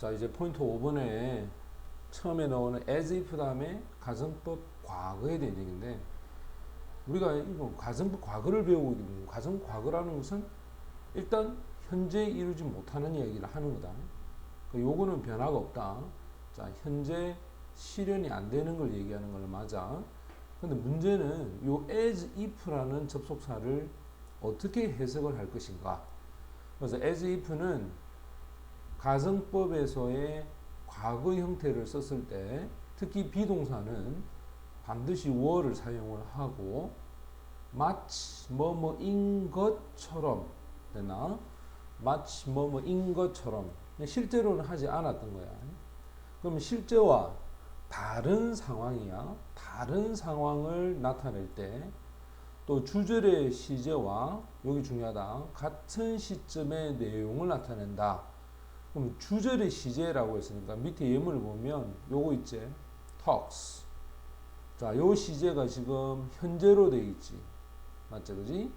자 이제 포인트 5번에 처음에 나오는 as if 다음에 가정법 과거에 대한 얘기인데 우리가 이거 가정법 과거를 배우고 있는 가정 과거라는 것은 일단 현재 이루지 못하는 이야기를 하는 거다. 그 요거는 변화가 없다. 자 현재 실현이 안 되는 걸 얘기하는 걸 맞아. 근데 문제는 요 as if라는 접속사를 어떻게 해석을 할 것인가. 그래서 as if는 가정법에서의 과거 형태를 썼을 때 특히 비동사는 반드시 were를 사용을 하고 마치 뭐뭐인 것처럼 되나 마치 뭐뭐인 것처럼 실제로는 하지 않았던 거야. 그럼 실제와 다른 상황이야. 다른 상황을 나타낼 때 또 주절의 시제와 여기 중요하다. 같은 시점의 내용을 나타낸다. 그럼 주절의 시제라고 했으니까 밑에 예문을 보면 요거 있지. talks. 자, 요 시제가 지금 현재로 돼 있지. 맞죠? 그지?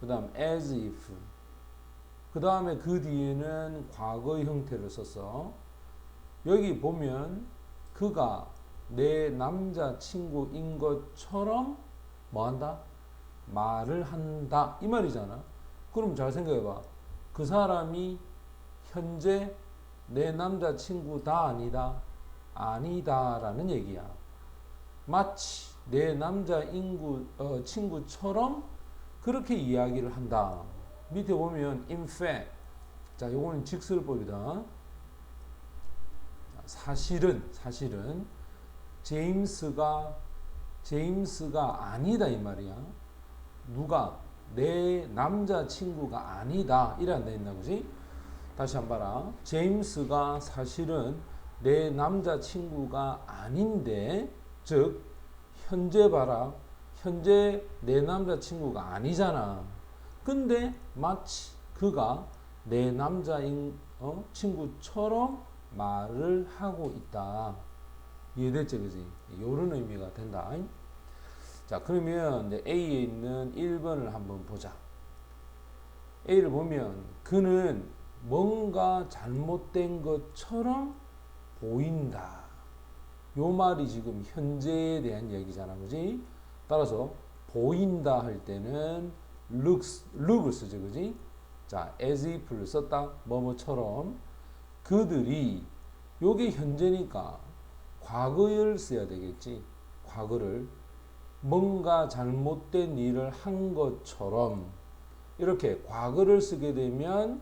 그 다음 as if. 그 다음에 그 뒤에는 과거 형태를 썼어. 여기 보면 그가 내 남자친구인 것처럼 뭐 한다? 말을 한다. 이 말이잖아. 그럼 잘 생각해봐. 그 사람이 현재 내 남자친구다 아니다? 아니다 라는 얘기야. 마치 내 남자 인구, 어, 친구처럼 그렇게 이야기를 한다. 밑에 보면 in fact. 자, 요거는 직설법이다. 사실은 사실은 제임스가 제임스가 아니다 이 말이야. 누가 내 남자 친구가 아니다 이란다 있나 보지? 다시 한 번 봐라. 제임스가 사실은 내 남자 친구가 아닌데 즉 현재 봐라. 현재 내 남자 친구가 아니잖아. 근데 마치 그가 내 남자인 어? 친구처럼 말을 하고 있다. 이해됐지, 그지? 이런 의미가 된다. 자, 그러면 이제 A에 있는 1번을 한번 보자. A를 보면 그는 뭔가 잘못된 것처럼 보인다. 요 말이 지금 현재에 대한 얘기잖아, 그지? 따라서 보인다 할 때는 looks, look을 쓰죠, 그지? 자, as if를 썼다, 뭐뭐처럼 그들이 요게 현재니까 과거를 써야 되겠지. 과거를 뭔가 잘못된 일을 한 것처럼 이렇게 과거를 쓰게 되면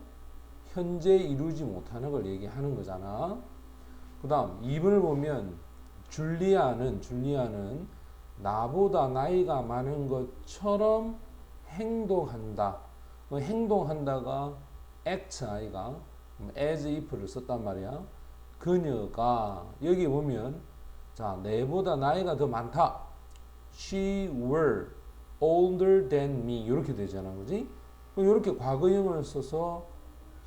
현재 이루지 못하는 걸 얘기하는 거잖아. 그 다음 2번을 보면 줄리아는 줄리아는 나보다 나이가 많은 것처럼 행동한다. 그 행동한다가 act 아이가 as if를 썼단 말이야. 그녀가 여기 보면 자 내보다 나이가 더 많다. She were older than me 이렇게 되잖아, 그지? 이렇게 과거형을 써서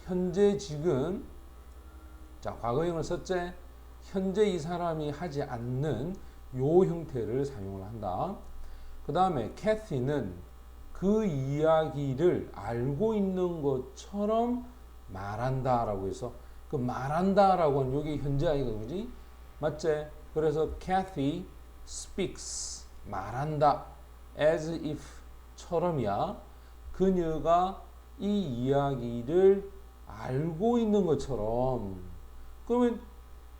현재 지금 자 과거형을 썼지. 현재 이 사람이 하지 않는 요 형태를 사용을 한다. 그 다음에 캐티는 그 이야기를 알고 있는 것처럼 말한다라고 해서 그 말한다라고 하는 여기 현재 아이가 그지? 맞지? 그래서 Kathy speaks 말한다 as if처럼이야. 그녀가 이 이야기를 알고 있는 것처럼 그러면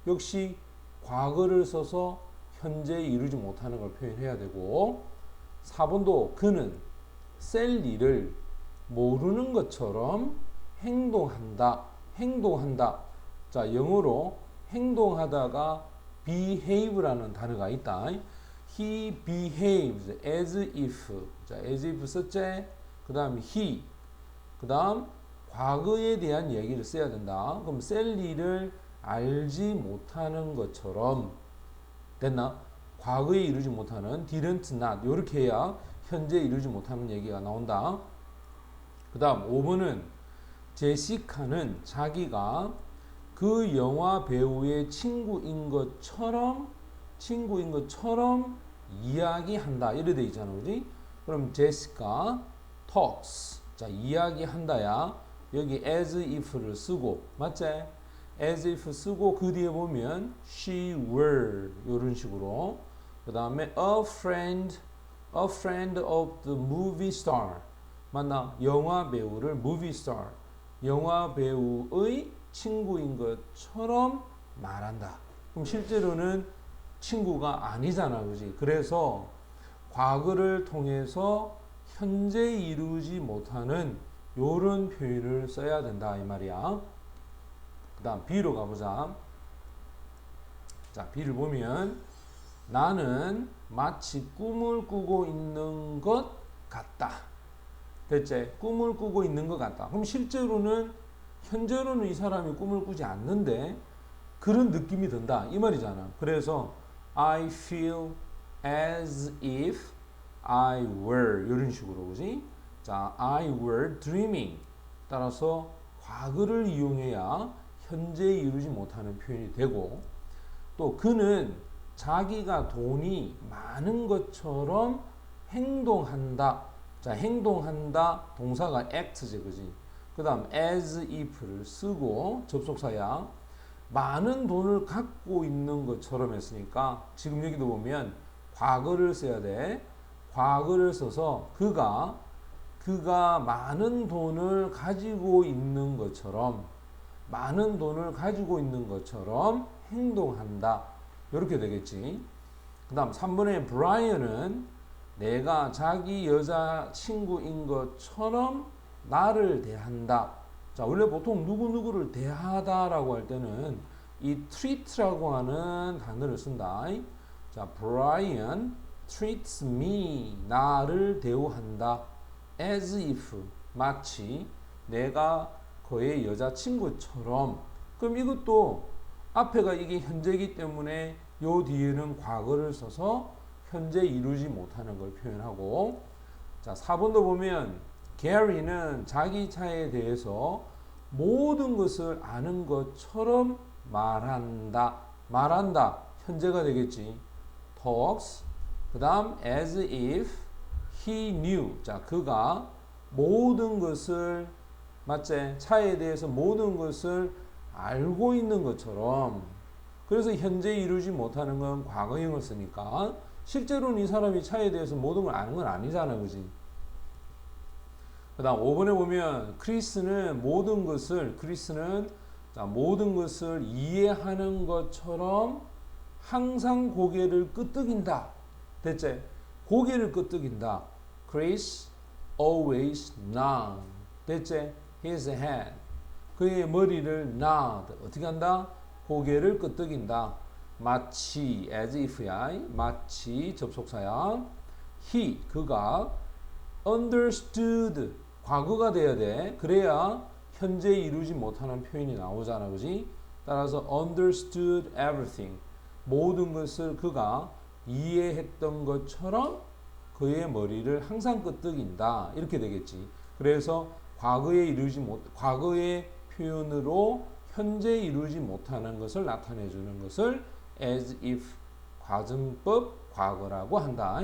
역시 과거를 써서 현재 이루지 못하는 걸 표현해야 되고 4번도 그는 셀리를 모르는 것처럼 행동한다. 행동한다. 자, 영어로 행동하다가 behave라는 단어가 있다. He behaves as if. 자, as if 썼지? 그 다음 he. 그 다음 과거에 대한 얘기를 써야 된다. 그럼 셀리를 알지 못하는 것처럼 됐나? 과거에 이루지 못하는 didn't not 이렇게 해야 현재 이루지 못하는 얘기가 나온다. 그 다음 5번은 제시카는 자기가 그 영화 배우의 친구인 것처럼 친구인 것처럼 이야기한다 이래 돼 있잖아 그지 그럼 제시카 talks 자 이야기한다야 여기 as if를 쓰고 맞지? as if 쓰고 그 뒤에 보면 she were 이런 식으로. 그 다음에 a friend a friend of the movie star. 맞나? 영화 배우를 movie star. 영화 배우의 친구인 것처럼 말한다. 그럼 실제로는 친구가 아니잖아, 그지? 그래서 과거를 통해서 현재 이루지 못하는 요런 표현을 써야 된다 이 말이야. 그 다음 B로 가보자. 자, B를 보면 나는 마치 꿈을 꾸고 있는 것 같다. 됐지? 꿈을 꾸고 있는 것 같다. 그럼 실제로는 현재로는 이 사람이 꿈을 꾸지 않는데 그런 느낌이 든다. 이 말이잖아. 그래서 I feel as if I were 이런 식으로 그지? 자, I were dreaming. 따라서 과거를 이용해야 현재 이루지 못하는 표현이 되고 또 그는 자기가 돈이 많은 것처럼 행동한다. 자, 행동한다 동사가 act지, 그지? 그 다음 as if를 쓰고 접속사야 많은 돈을 갖고 있는 것처럼 했으니까 지금 여기도 보면 과거를 써야 돼. 과거를 써서 그가 그가 많은 돈을 가지고 있는 것처럼 많은 돈을 가지고 있는 것처럼 행동한다. 이렇게 되겠지. 그 다음 3번의 브라이언은 내가 자기 여자 친구인 것처럼 나를 대한다. 자, 원래 보통 누구누구를 대하다라고 할 때는 이 treat라고 하는 단어를 쓴다. 자, Brian treats me. 나를 대우한다. As if. 마치 내가 그의 여자친구처럼. 그럼 이것도 앞에가 이게 현재이기 때문에 요 뒤에는 과거를 써서 현재 이루지 못하는 걸 표현하고 자, 4번도 보면 게리는 자기 차에 대해서 모든 것을 아는 것처럼 말한다. 말한다. 현재가 되겠지. talks. 그 다음 as if he knew. 자, 그가 모든 것을 맞지? 차에 대해서 모든 것을 알고 있는 것처럼 그래서 현재 이루지 못하는 건 과거형을 쓰니까 실제로는 이 사람이 차에 대해서 모든 걸 아는 건 아니잖아, 그지? 그 다음 5번에 보면 크리스는 모든 것을 크리스는 자, 모든 것을 이해하는 것처럼 항상 고개를 끄덕인다. 됐지? 고개를 끄덕인다. Chris always nod. 됐지? His head. 그의 머리를 nod. 어떻게 한다? 고개를 끄덕인다. 마치 as if야. 마치 접속사야. He 그가 understood 과거가 돼야 돼. 그래야 현재 이루지 못하는 표현이 나오잖아. 그지? 따라서 understood everything. 모든 것을 그가 이해했던 것처럼 그의 머리를 항상 끄덕인다. 이렇게 되겠지. 그래서 과거에 이루지 못, 과거의 표현으로 현재 이루지 못하는 것을 나타내 주는 것을 as if 과정법 과거라고 한다.